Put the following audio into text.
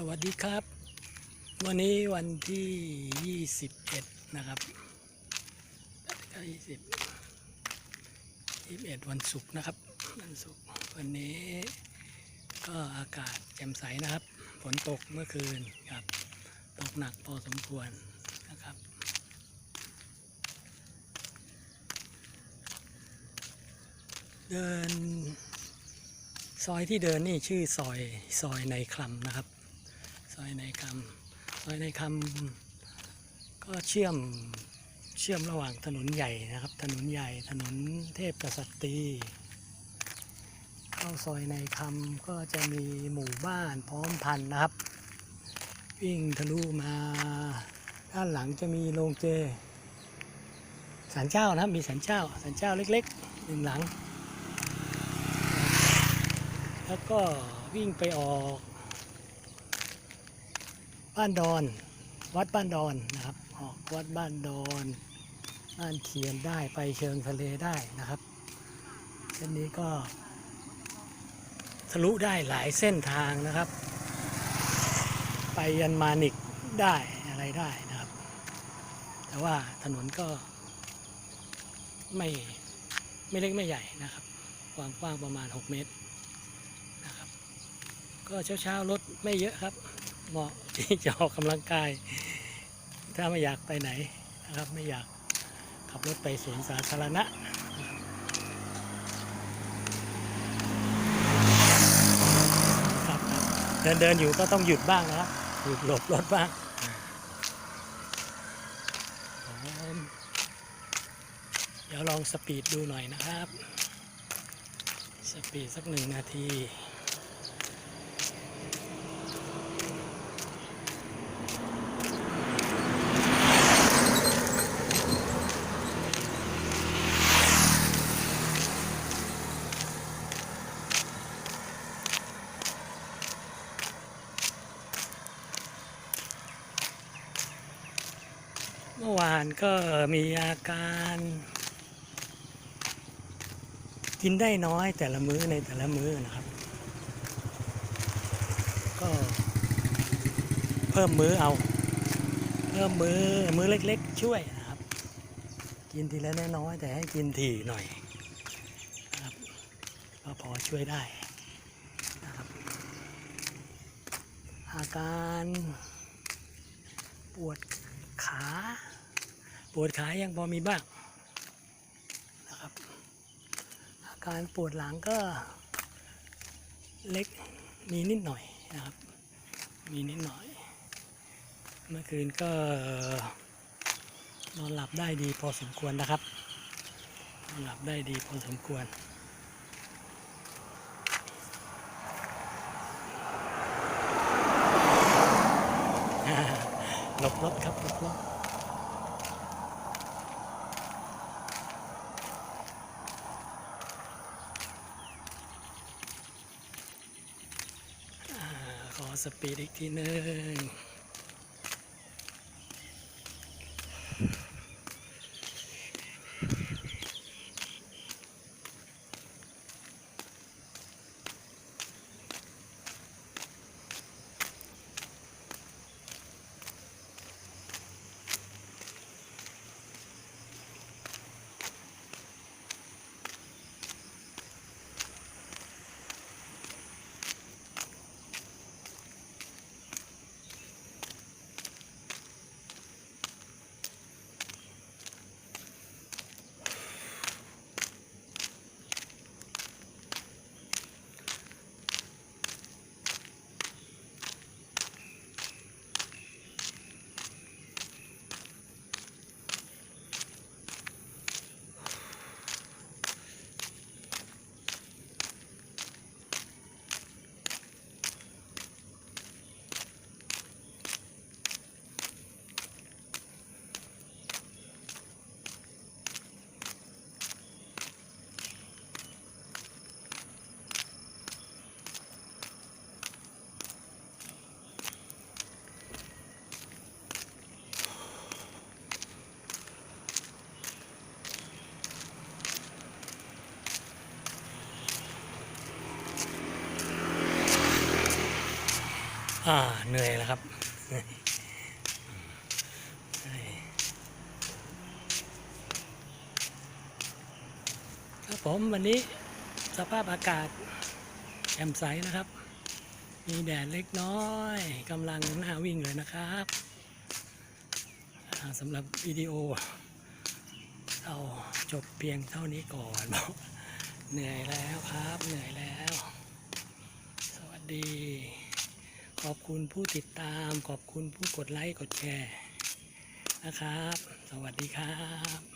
สวัสดีครับ วันนี้วันที่ 21 นะครับก็20 21 วันศุกร์นะครับ วันศุกร์วันนี้ก็อากาศแจ่มใสนะครับ ฝนตกเมื่อคืนครับ ตกหนักพอสมควรนะครับเดิน ซอยที่เดินนี่ชื่อซอยซอยในคลำนะครับ ซอยในคำซอยในคำก็เชื่อมเชื่อมระหว่างถนนใหญ่นะครับ ถนนใหญ่ถนนเทพกษัตรีเข้าซอยในคำก็จะมีหมู่บ้านพร้อมพันนะครับ วิ่งทะลุมาด้านหลังจะมีโรงเจสันเจ้านะครับมีสันเจ้าสันเจ้าเล็กๆหนึ่งหลัง แล้วก็วิ่งไปออก บ้านดอน วัดบ้านดอนนะครับออกวัดบ้านดอนบ้านเขียนได้ไปเชิงทะเลได้นะครับ เส้นนี้ก็ทะลุได้หลายเส้นทางนะครับ ไปยันมานิกได้อะไรได้นะครับ แต่ว่าถนนก็ไม่ไม่เล็กไม่ใหญ่นะครับ ความกว้างประมาณ 6 เมตรนะครับ ก็เช้าๆรถไม่เยอะครับ เหมาะที่จะออกกำลังกาย ถ้าไม่อยากไปไหนนะครับไม่อยากขับรถไปสวนสาธารณะครับเดินเดินๆอยู่ก็ต้องหยุดบ้างนะครับหยุดหลบรถบ้างเดี๋ยวลองสปีดดูหน่อยนะครับ สปีดสักหนึ่งนาที เมื่อวานก็มีอาการ กินได้น้อยแต่ละมื้อในแต่ละมื้อนะครับ ก็เพิ่มมื้อเอา เพิ่มมื้อมื้อเล็กๆ ช่วยนะครับ กินทีละน้อยแต่ให้กินถี่หน่อยนะครับก็พอช่วยได้นะครับอาการปวด ขา ปวดขายังพอมีบ้างนะครับ อาการปวดหลังก็เล็กมีนิดหน่อยนะครับ มีนิดหน่อย เมื่อคืนก็นอนหลับได้ดีพอสมควรนะครับนอนหลับได้ดีพอสมควร หลบ รถครับหลบรถขอสปีดอีกทีหนึ่ง อ่าเหนื่อยแล้วครับครับผมวันนี้สภาพอากาศแจ่มใสนะครับ มีแดดเล็กน้อยกำลังหน้าวิ่งเลยนะครับสำหรับวิดีโอ เราจบเพียงเท่านี้ก่อนเหนื่อยแล้วครับ เหนื่อยแล้ว สวัสดี ขอบคุณผู้ติดตาม ขอบคุณผู้กดไลค์ กดแชร์นะครับ สวัสดีครับ